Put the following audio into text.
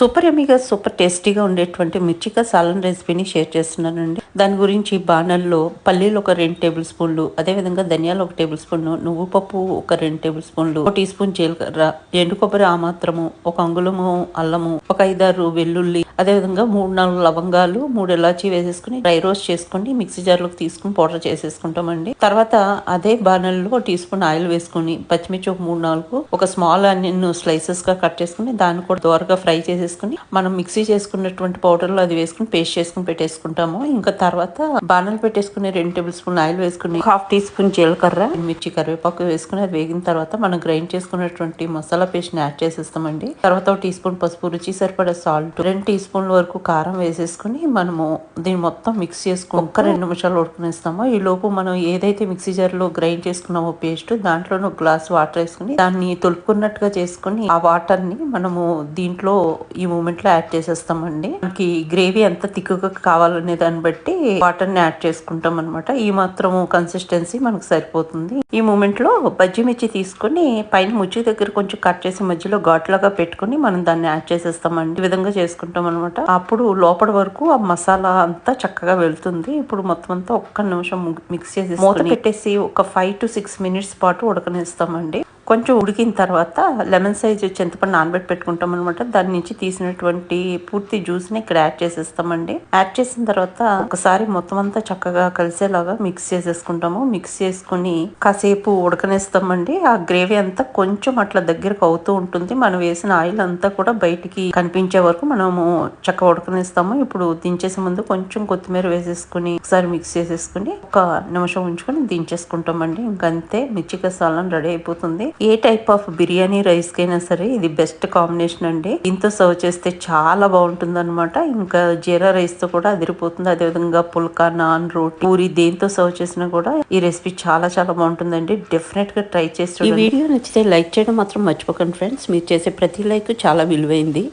Super ఎమిగా super టేస్టీగా ఉండేటువంటి మిర్చిక సాలన్ రెసిపీని షేర్ చేస్తున్నానండి. దాని గురించి బాణల్లో పల్లీలు ఒక రెండు టేబుల్ స్పూన్లు అదేవిధంగా ధనియాలు ఒక టేబుల్ స్పూన్ నువ్వు పప్పు ఒక రెండు టేబుల్ స్పూన్లు ఒక టీ స్పూన్ జీలకర్ర ఎండు కొబ్బరి ఆ మాత్రము ఒక అంగుళము అల్లము ఒక ఐదారు వెల్లుల్లి అదేవిధంగా మూడు నాలుగు లవంగాలు మూడు ఇలాచి వేసేసుకుని డ్రై రోస్ట్ చేసుకుని మిక్సీ జార్లోకి తీసుకుని పౌడర్ చేసేసుకుంటామండి. తర్వాత అదే బాణల్లో టీ స్పూన్ ఆయిల్ వేసుకుని పచ్చిమిర్చి ఒక మూడు నాలుగు ఒక స్మాల్ ఆనియన్ స్లైసెస్గా కట్ చేసుకుని దాన్ని కూడా దోరగా ఫ్రై చేసేసుకుని మనం మిక్సీ చేసుకున్నటువంటి పౌడర్లో అది వేసుకుని పేస్ట్ చేసుకుని పెట్టేసుకుంటాము. ఇంకా తర్వాత బాణలు పెట్టేసుకుని రెండు టేబుల్ స్పూన్ ఆయిల్ వేసుకుని హాఫ్ టీ స్పూన్ జీలకర్ర మిర్చి కరివేపాకు వేసుకుని అది వేగిన తర్వాత మనం గ్రైండ్ చేసుకున్నటువంటి మసాలా పేస్ట్ని యాడ్ చేసేస్తామండి. తర్వాత ఒక టీ స్పూన్ పసుపు రుచి సరిపడే సాల్ట్ రెండు టీ స్పూన్ల వరకు కారం వేసేసుకుని మనము దీన్ని మొత్తం మిక్స్ చేసుకుని ఒక్క రెండు నిమిషాలు ఉడకనేస్తామో. ఈ లోపు మనం ఏదైతే మిక్సీ జార్లో గ్రైండ్ చేసుకున్నామో పేస్ట్ దాంట్లో ఒక గ్లాస్ వాటర్ వేసుకుని దాన్ని తొలుపుకున్నట్టుగా చేసుకుని ఆ వాటర్ని మనము దీంట్లో ఈ మూమెంట్లో యాడ్ చేసేస్తామండి. మనకి గ్రేవీ ఎంత తిక్కుగా కావాలనే దాన్ని బట్టి వాటర్ని యాడ్ చేసుకుంటాం అనమాట ఈ మాత్రం కన్సిస్టెన్సీ మనకు సరిపోతుంది. ఈ మూమెంట్లో బజ్జి మిర్చి తీసుకొని పైన ముచ్చి దగ్గర కొంచెం కట్ చేసి మధ్యలో ఘాట్లాగా పెట్టుకుని మనం దాన్ని యాడ్ చేసేస్తామండి. ఈ విధంగా చేసుకుంటాం అనమాట అప్పుడు లోపల వరకు ఆ మసాలా అంతా చక్కగా వెళ్తుంది. ఇప్పుడు మొత్తం అంతా ఒక్క నిమిషం మిక్స్ చేసి మూత పెట్టేసి ఒక ఫైవ్ టు సిక్స్ మినిట్స్ పాటు ఉడకనిస్తామండి. కొంచెం ఉడికిన తర్వాత లెమన్ సైజ్ చింతపండు నానబెట్టి పెట్టుకుంటాం అనమాట దాని నుంచి తీసినటువంటి పూర్తి జ్యూస్ని ఇక్కడ యాడ్ చేసేస్తామండి. యాడ్ చేసిన తర్వాత ఒకసారి మొత్తం అంతా చక్కగా కలిసేలాగా మిక్స్ చేసేసుకుంటాము. మిక్స్ చేసుకుని కాసేపు ఉడకనేస్తామండి. ఆ గ్రేవీ అంతా కొంచెం అట్లా దగ్గరకు అవుతూ ఉంటుంది. మనం వేసిన ఆయిల్ అంతా కూడా బయటికి కనిపించే వరకు మనము చక్కగా ఉడకనేస్తాము. ఇప్పుడు దించేసే ముందు కొంచెం కొత్తిమీర వేసేసుకుని ఒకసారి మిక్స్ చేసేసుకుని ఒక నిమిషం ఉంచుకొని దించేసుకుంటామండి. ఇంకంతే మిర్చి కసాలం రెడీ అయిపోతుంది. ఏ టైప్ ఆఫ్ బిర్యానీ రైస్ కైనా సరే ఇది బెస్ట్ కాంబినేషన్ అండి. దీంతో సర్వ్ చేస్తే చాలా బాగుంటుంది అనమాట ఇంకా జీరా రైస్తో కూడా అదిరిపోతుంది. అదేవిధంగా పుల్కా నాన్ రోటీ పూరి దేంతో సర్వ్ చేసినా కూడా ఈ రెసిపీ చాలా చాలా బాగుంటుందండి. డెఫినెట్గా ట్రై చేసి ఈ వీడియో నచ్చితే లైక్ చేయడం మాత్రం మర్చిపోకండి ఫ్రెండ్స్. మీరు చేసే ప్రతి లైక్ చాలా విలువైంది.